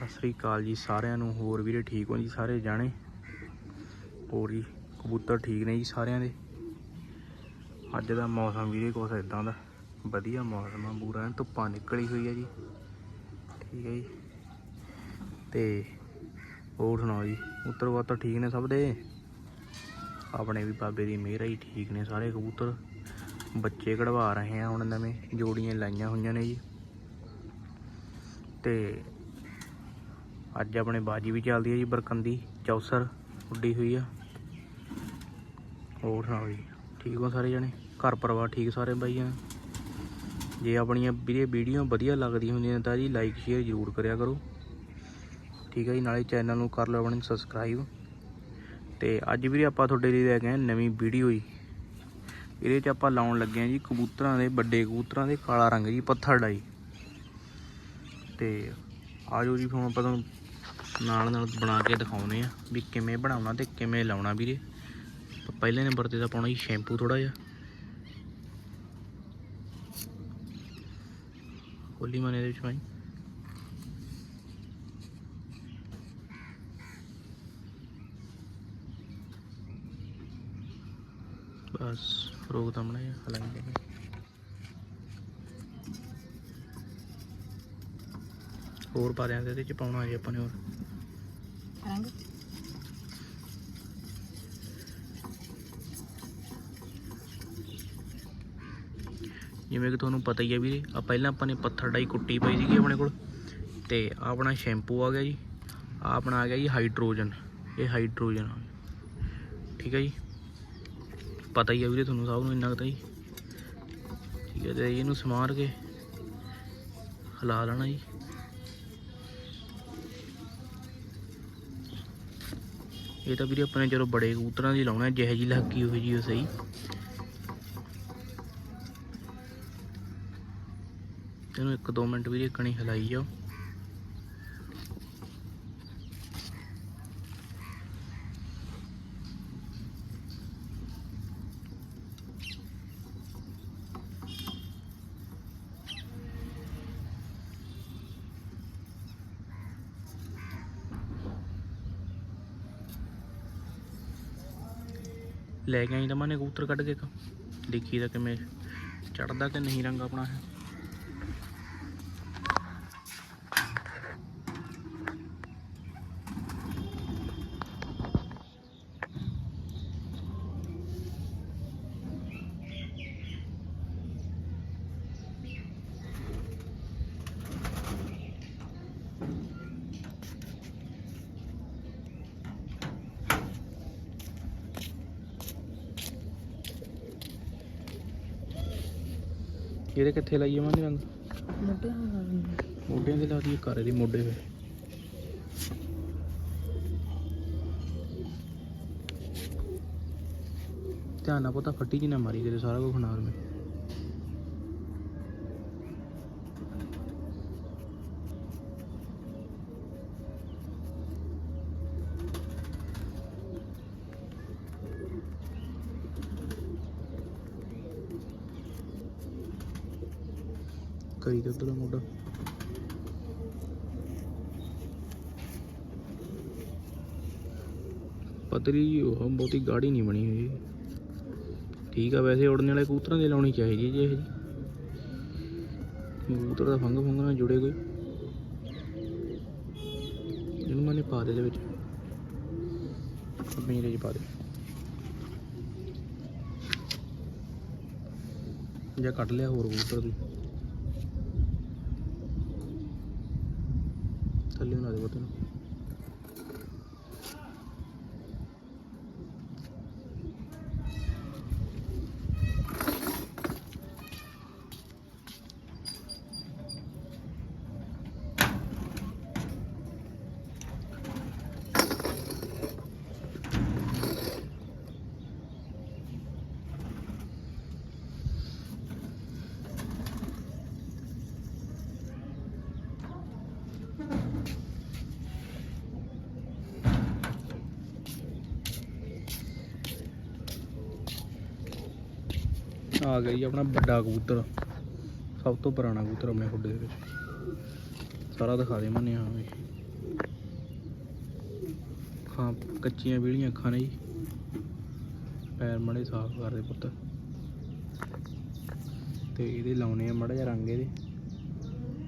ਸਤਿ ਸ੍ਰੀ ਅਕਾਲ ਜੀ ਸਾਰਿਆਂ ਨੂੰ, ਹੋਰ ਵੀਰੇ ਠੀਕ ਹੋ ਜੀ ਸਾਰੇ ਜਾਣੇ? ਹੋਰ ਜੀ, ਕਬੂਤਰ ਠੀਕ ਨੇ ਜੀ ਸਾਰਿਆਂ ਦੇ? ਅੱਜ ਦਾ ਮੌਸਮ ਵੀਰੇ ਕੁਛ ਇਦਾਂ ਦਾ, ਵਧੀਆ ਮੌਸਮ ਆ ਪੂਰਾ, ਐਨ ਧੁੱਪਾਂ ਨਿਕਲੀ ਹੋਈ ਹੈ ਜੀ। ਠੀਕ ਹੈ ਜੀ। ਤੇ ਹੋਰ ਸੁਣਾਓ ਜੀ ਉੱਤਰ ਵਾਤਰ ਠੀਕ ਨੇ ਸਭ ਦੇ? ਆਪਣੇ ਵੀ ਬਾਬੇ ਦੀ ਮਿਹਰ ਹੀ ਠੀਕ ਨੇ ਸਾਰੇ ਕਬੂਤਰ। ਬੱਚੇ ਕਢਵਾ ਰਹੇ ਆ ਹੁਣ ਨਵੇਂ, ਜੋੜੀਆਂ ਲਾਈਆਂ ਹੋਈਆਂ ਨੇ ਜੀ। ਤੇ ਅੱਜ ਆਪਣੇ ਬਾਜੀ ਵੀ ਚੱਲਦੀ ਹੈ ਜੀ, ਬਰਕੰਦੀ, ਚੌਸਰ ਉੱਡੀ ਹੋਈ ਆ। ਹੋਰ ਸੁਣਾਓ ਜੀ, ਠੀਕ ਹੋ ਸਾਰੇ ਜਣੇ? ਘਰ ਪਰਿਵਾਰ ਠੀਕ ਸਾਰੇ ਬਾਈਆਂ? ਜੇ ਆਪਣੀਆਂ ਵੀਰੇ ਵੀਡੀਓ ਵਧੀਆ ਲੱਗਦੀਆਂ ਹੁੰਦੀਆਂ ਤਾਂ ਜੀ ਲਾਈਕ ਸ਼ੇਅਰ ਜ਼ਰੂਰ ਕਰਿਆ ਕਰੋ। ਠੀਕ ਹੈ ਜੀ, ਨਾਲੇ ਚੈਨਲ ਨੂੰ ਕਰ ਲਓ ਆਪਣੇ ਸਬਸਕ੍ਰਾਈਬ ਤੇ ਅੱਜ ਵੀਰੇ ਆਪਾਂ ਤੁਹਾਡੇ ਲਈ ਲੈ ਕੇ ਆਏ ਨਵੀਂ ਵੀਡੀਓ ਜੀ। ਇਹਦੇ 'ਚ ਆਪਾਂ ਲਾਉਣ ਲੱਗੇ ਆ ਜੀ ਕਬੂਤਰਾਂ ਦੇ, ਵੱਡੇ ਕਬੂਤਰਾਂ ਦੇ ਕਾਲਾ ਰੰਗ ਜੀ, ਪੱਥਰ ਡਾਈ। ਤੇ ਆਜੋ ਜੀ, ਹੁਣ ਆਪਾਂ ਤੁਹਾਨੂੰ ਨਾਲ ਨਾਲ ਬਣਾ ਕੇ ਦਿਖਾਉਨੇ ਆ ਵੀ ਕਿਵੇਂ ਬਣਾਉਣਾ ਤੇ ਕਿਵੇਂ ਲਾਉਣਾ ਵੀਰੇ। ਪਹਿਲੇ ਨੰਬਰ ਤੇ ਤਾਂ ਪਾਉਣਾ ਜੀ ਸ਼ੈਂਪੂ ਥੋੜਾ ਜਿਹਾ। ਹੋਲੀ ਮਨੇ ਦੇ ਵਿੱਚ ਭਾਈ ਬਸ ਰੋਕ ਤਾਂ ਹੈ ਹਲਾਈ ਦੇ ਹੋਰ ਪਾ ਦਿਆਂਗੇ ਇਹਦੇ ਚ ਪਾਉਣਾ ਜੀ ਆਪਾਂ ਨੇ ਹੋਰ। ਰੰਗ। ਜਿਵੇਂ ਕਿ ਤੁਹਾਨੂੰ ਪਤਾ ਹੀ ਹੈ ਵੀਰੇ ਆ ਪਹਿਲਾਂ ਆਪਾਂ ਨੇ ਪੱਥਰ ਡਾਈ ਕੁੱਟੀ ਪਈ ਸੀਗੀ ਆਪਣੇ ਕੋਲ, ਤੇ ਆਪਣਾ ਸ਼ੈਂਪੂ ਆ ਗਿਆ ਜੀ ਆ ਆਪਣਾ ਆ ਗਿਆ ਜੀ ਹਾਈਡਰੋਜਨ, ਇਹ ਹਾਈਡਰੋਜਨ ਆ ਠੀਕ ਹੈ ਜੀ? ਪਤਾ ਹੀ ਹੈ ਵੀਰੇ ਤੁਹਾਨੂੰ ਸਭ ਨੂੰ ਇੰਨਾ ਪਤਾ ਤਾਂ ਜੀ। ਠੀਕ ਹੈ, ਤੇ ਇਹਨੂੰ ਸਮਾਰ ਕੇ ਹਿਲਾ ਲੈਣਾ ਜੀ। ਇਹ ਤਾਂ ਵੀਰੇ ਆਪਣੇ ਚਲੋ ਬੜੇ ਕਬੂਤਰਾਂ ਦੀ ਲਾਉਣਾ, ਜਿਹੇ ਜੀ ਲੱਗੀ ਹੋਈ ਜੀ ਉਹ ਸਹੀ। ਇਹਨੂੰ 1-2 ਮਿੰਟ ਵੀਰੇ ਕਣੀ ਹਿਲਾਈ ਜਾਓ। ਲੈ ਕੇ ਆਈ ਤਾਂ ਮਾਨੇ ਕਬੂਤਰ ਕੱਢ ਕੇ ਇੱਕ। ਦੇਖੀ ਦਾ ਕਿਵੇਂ ਚੜਦਾ ਕਿ ਨਹੀਂ ਰੰਗ ਆਪਣਾ ਹੈ। ਇਹਦੇ ਕਿੱਥੇ ਲਾਈਏ ਮਾਨੇ ਰੰਗ? ਮੋਢਿਆਂ ਦੇ ਲਾ ਦਈਏ ਘਰ ਦੇ ਮੋਢੇ ਵੇ ਧਿਆਨ ਨਾਲ ਪਤਾ ਫੱਟੀ ਜੀ ਨਾ ਮਾਰੀ ਕਿਤੇ ਸਾਰਾ ਕੁਝ ਖਨਾਰ ਮੇ ਕਰੀ ਤੇ ਉੱਧਰ ਮੋਢਾ ਪਤਰੀ ਉਹ, ਬਹੁਤੀ ਗਾੜੀ ਨਹੀਂ ਬਣੀ ਹੋਈ। ਠੀਕ ਆ, ਵੈਸੇ ਉੜਨ ਵਾਲੇ ਕਬੂਤਰਾਂ ਦੀ ਲਾਉਣੀ ਚਾਹੀਦੀ ਜੇ ਇਹ ਜੀ। ਕਬੂਤਰ ਦਾ ਫੰਗ ਫੰਗ ਨਾਲ ਜੁੜੇ ਕੋਈ। ਇਹਨੂੰ ਮੈਨੇ ਪਾ ਦੇ ਦੇ ਵਿੱਚ। ਮੇਰੇ ਚ ਪਾ ਦੇ। ਜਾਂ ਕੱਢ ਲਿਆ ਹੋਰ ਕਬੂਤਰ ਦੀ ਥੱਲੇ ਨਾ ਦੇ ਬਤਨ ਆ ਗਿਆ ਜੀ ਆਪਣਾ ਵੱਡਾ ਕਬੂਤਰ। ਸਭ ਤੋਂ ਪੁਰਾਣਾ ਕਬੂਤਰ ਆਪਣੇ ਖੁੱਡੇ ਦੇ ਵਿੱਚ। ਸਾਰਾ ਦਿਖਾ ਦੇ ਮੰਨੇ ਹਾਂ ਵੀ। ਖਾਂ ਕੱਚੀਆਂ ਵੀਲੀਆਂ ਅੱਖਾਂ ਨੇ ਜੀ। ਪੈਰ ਮੜੇ ਸਾਫ਼ ਕਰਦੇ ਪੁੱਤ। ਤੇ ਇਹਦੇ ਲਾਉਣੇ ਆ ਮੜਾ ਜਿਹਾ ਰੰਗ ਇਹਦੇ।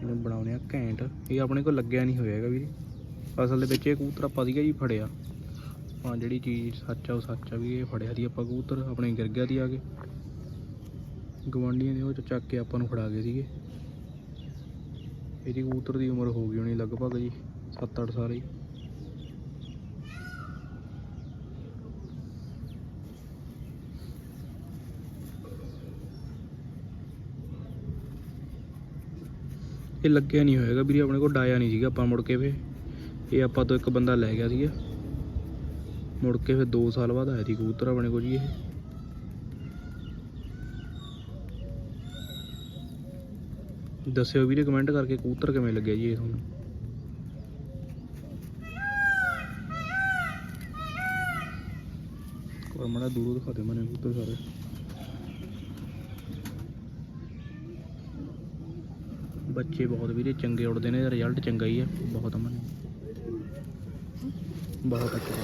ਇਹਨੂੰ ਬਣਾਉਣੇ ਆ ਘੈਂਟ। ਇਹ ਆਪਣੇ ਕੋਲ ਲੱਗਿਆ ਨਹੀਂ ਹੋਇਆ ਹੈਗਾ ਵੀਰੇ। ਅਸਲ ਦੇ ਵਿੱਚ ਇਹ ਕਬੂਤਰ ਆਪਾਂ ਸੀਗਾ ਜੀ ਫੜਿਆ। ਹਾਂ, ਜਿਹੜੀ ਚੀਜ਼ ਸੱਚ ਆ, ਉਹ ਸੱਚ ਆ ਵੀ ਇਹ ਫੜਿਆ ਦੀ ਆਪਾਂ ਕਬੂਤਰ। ਆਪਣੇ ਗਿਰ ਗਿਆ ਦੀ ਆ ਕੇ। ਗਵਾਂਡੀਆਂ ਦੇ ਉਹ ਚੱਕ ਕੇ ਆਪਾਂ ਨੂੰ ਫੜਾ ਗਏ ਸੀਗੇ। ਇਹਦੀ ਕਬੂਤਰ ਦੀ ਉਮਰ ਹੋ ਗਈ ਹੋਣੀ ਲਗਭਗ ਜੀ 7-8 ਸਾਲ ਹੀ ਇਹ ਲੱਗਿਆ ਨਹੀਂ ਹੋਏਗਾ ਵੀਰੇ, ਆਪਣੇ ਕੋਲ ਡਾਇਆ ਨਹੀਂ ਸੀਗਾ ਆਪਾਂ ਮੁੜ ਕੇ ਫੇ ਇਹ ਆਪਾਂ ਤੋਂ ਇੱਕ ਬੰਦਾ ਲੈ ਗਿਆ ਸੀਗਾ। ਮੁੜ ਕੇ ਫਿਰ 2 ਸਾਲ ਬਾਅਦ ਆਇਆ ਸੀ ਕਬੂਤਰ ਆਪਣੇ ਕੋਲ ਜੀ ਇਹ। ਦੱਸਿਓ ਵੀਰੇ ਕਮੈਂਟ ਕਰਕੇ ਕਬੂਤਰ ਕਿਵੇਂ ਲੱਗਿਆ ਜੀ ਇਹ ਤੁਹਾਨੂੰ ਕੋਰ ਦੂਰੋਂ ਦਿਖਾ ਦੇ ਮੈਨੂੰ ਕਬੂਤਰ ਸਾਰੇ। ਬੱਚੇ ਬਹੁਤ ਵੀਰੇ, ਚੰਗੇ ਉੜਦੇ ਨੇ ਰਿਜ਼ਲਟ ਚੰਗਾ ਹੀ ਹੈ, ਬਹੁਤ ਅਮਨ। ਬਹੁਤ ਅੱਛਾ।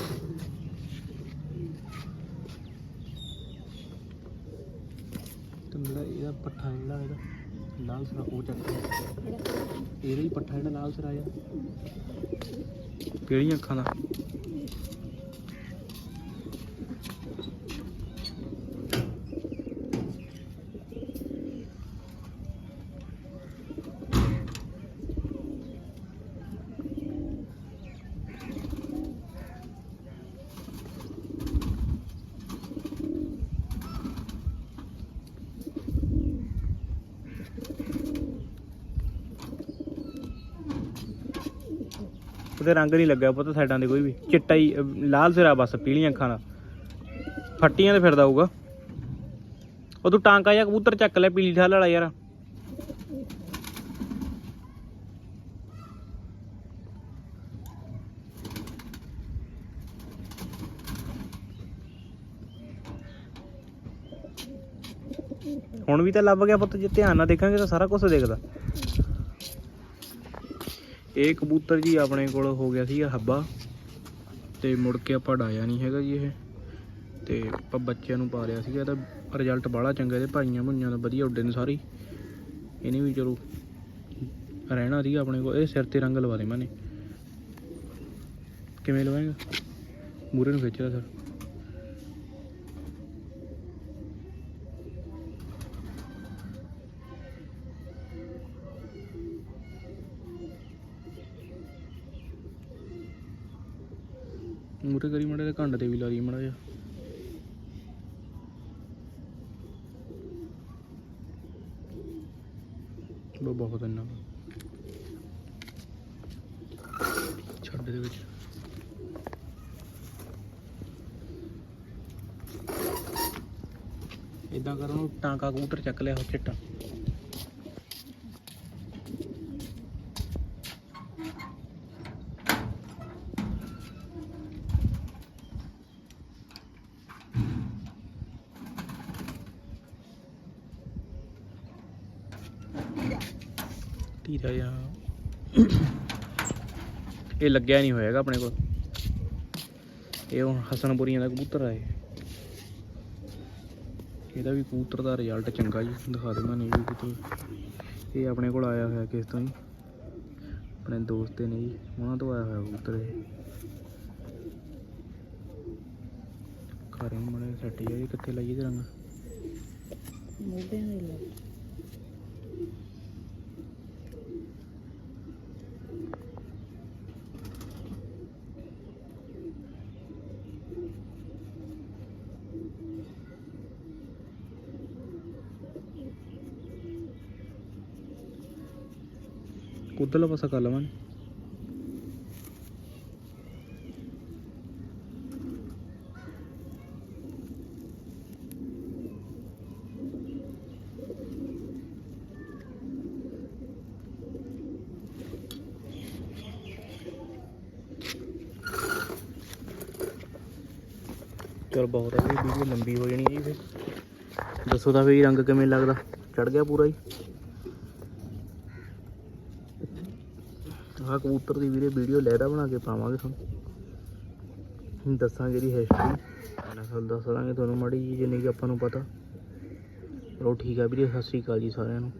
ਤੇ ਇਹਦਾ ਪੱਠਾ ਜਿਹੜਾ ਇਹਦਾ ਲਾਲ ਸਰਾ ਉਹ ਚੱਕ ਇਹਦਾ ਹੀ ਪੱਠਾ ਜਿਹੜਾ ਲਾਲ ਸਰਾ ਕਿਹੜੀਆਂ ਅੱਖਾਂ ਦਾ? ਉਹਦੇ ਰੰਗ ਨਹੀਂ ਲੱਗਿਆ ਪੁੱਤ ਸਾਈਡਾਂ ਦੇ ਕੋਈ ਵੀ। ਚਿੱਟਾ ਹੀ ਅਹ, ਲਾਲ ਸਿਰਾ ਬਸ ਪੀਲੀਆਂ ਅੱਖਾਂ ਦਾ। ਫੱਟੀਆਂ ਤੇ ਫਿਰਦਾ ਹੋਊਗਾ। ਉਹ ਤੂੰ ਟਾਂਕਾ ਜਾਂ ਕਬੂਤਰ ਚੱਕ ਲੈ ਪੀਲੀ ਠਾਲ ਵਾਲਾ ਯਾਰ। ਹੁਣ ਵੀ ਤਾਂ ਲੱਭ ਗਿਆ ਪੁੱਤ ਜੇ ਧਿਆਨ ਨਾਲ ਦੇਖਾਂਗੇ ਤਾਂ ਸਾਰਾ ਕੁਝ ਦਿਖਦਾ। ਇਹ ਕਬੂਤਰ ਜੀ ਆਪਣੇ ਕੋਲ ਹੋ ਗਿਆ ਸੀਗਾ ਹੱਬਾ ਤੇ ਮੁੜ ਕੇ ਆਪਾਂ ਡਾਇਆ ਨਹੀਂ ਹੈਗਾ ਜੀ ਇਹ। ਤੇ ਆਪਾਂ ਬੱਚਿਆਂ ਨੂੰ ਪਾ ਲਿਆ ਸੀਗਾ, ਇਹਦਾ ਰਿਜ਼ਲਟ ਬਾਹਲਾ ਚੰਗਾ, ਇਹਦੇ ਭਾਈਆਂ ਭੁਈਆਂ ਦਾ ਵਧੀਆ ਉੱਡੇ ਨੇ ਸਾਰੇ। ਇਹਨੇ ਵੀ ਚਲੋ ਰਹਿਣਾ ਸੀਗਾ ਆਪਣੇ ਕੋਲ, ਇਹ ਸਿਰ ਤੇ ਰੰਗ ਲਵਾ ਦੇ ਮੈਨੇ ਕਿਵੇਂ ਲਵਾਏਗਾ? ਮੂਰੇ ਨੂੰ ਖਿੱਚਦਾ ਸਰ। ਮੂਰੇ ਕਰੀ ਮੜਾ ਘੰਡ ਤੇ ਵੀ ਲਾ ਦੀ ਮੜਾ ਜਾ ਉਹ ਬਹੁਤ ਇੰਨਾ ਛੱਡ ਦੇ ਵਿੱਚ। ਇਦਾਂ ਕਰ, ਟਾਂਕਾ ਕਬੂਤਰ ਚੱਕ ਲਿਆ, ਉਹ ਚਿੱਟਾ। ਧੀਰਾ ਜਿਹਾ ਇਹ ਲੱਗਿਆ ਨਹੀਂ ਹੋਏਗਾ ਆਪਣੇ ਕੋਲ। ਇਹ ਹੁਣ ਹਸਨਪੁਰੀਆਂ ਦਾ ਕਬੂਤਰ ਆ ਇਹ। ਇਹਦਾ ਵੀ ਕਬੂਤਰ ਦਾ ਰਿਜ਼ਲਟ ਚੰਗਾ ਜੀ, ਦਿਖਾ ਦਿੰਦਾ ਨਹੀਂ ਵੀ ਕਿਤੇ। ਇਹ ਆਪਣੇ ਕੋਲ ਆਇਆ ਹੋਇਆ ਕਿਸ ਤੋਂ ਜੀ ਆਪਣੇ ਦੋਸਤ ਨੇ ਜੀ ਉਹਨਾਂ ਤੋਂ ਆਇਆ ਹੋਇਆ ਕਬੂਤਰ ਇਹ। ਘਰੇ ਮੜੇ ਸੱਟ ਜਾਈ ਕਿੱਥੇ ਲਾਈਏ ਤੇ ਰੰਗ? ਮੋਢਿਆਂ ਦੇ ਲੱਗ ਉਧਰਲਾ ਪਾਸਾ ਕਰ ਲਵਾਂਗੇ। ਚਲ ਬਹੁਤ ਹੈ ਵੀਡੀਓ ਲੰਬੀ ਹੋ ਜਾਣੀ ਹੈ ਜੀ ਫਿਰ। ਦੱਸੋ ਤਾਂ ਵੀ ਰੰਗ ਕਿਵੇਂ ਲੱਗਦਾ? ਚੜ ਗਿਆ ਪੂਰਾ ਹੀ ਆਹ ਕਬੂਤਰ ਦੀ ਵੀਰੇ ਵੀਡੀਓ ਲੈਦਾ ਬਣਾ ਕੇ ਪਾਵਾਂਗੇ ਤੁਹਾਨੂੰ। ਦੱਸਾਂਗੇ ਇਹਦੀ ਹਿਸਟਰੀ ਨਸਲ ਦੱਸ ਦਾਂਗੇ ਤੁਹਾਨੂੰ ਮਾੜੀ ਜੀ ਜਿੰਨੀ ਕਿ ਆਪਾਂ ਨੂੰ ਪਤਾ। ਚਲੋ ਠੀਕ ਆ ਵੀਰੇ, ਸਤਿ ਸ਼੍ਰੀ ਅਕਾਲ ਜੀ ਸਾਰਿਆਂ ਨੂੰ।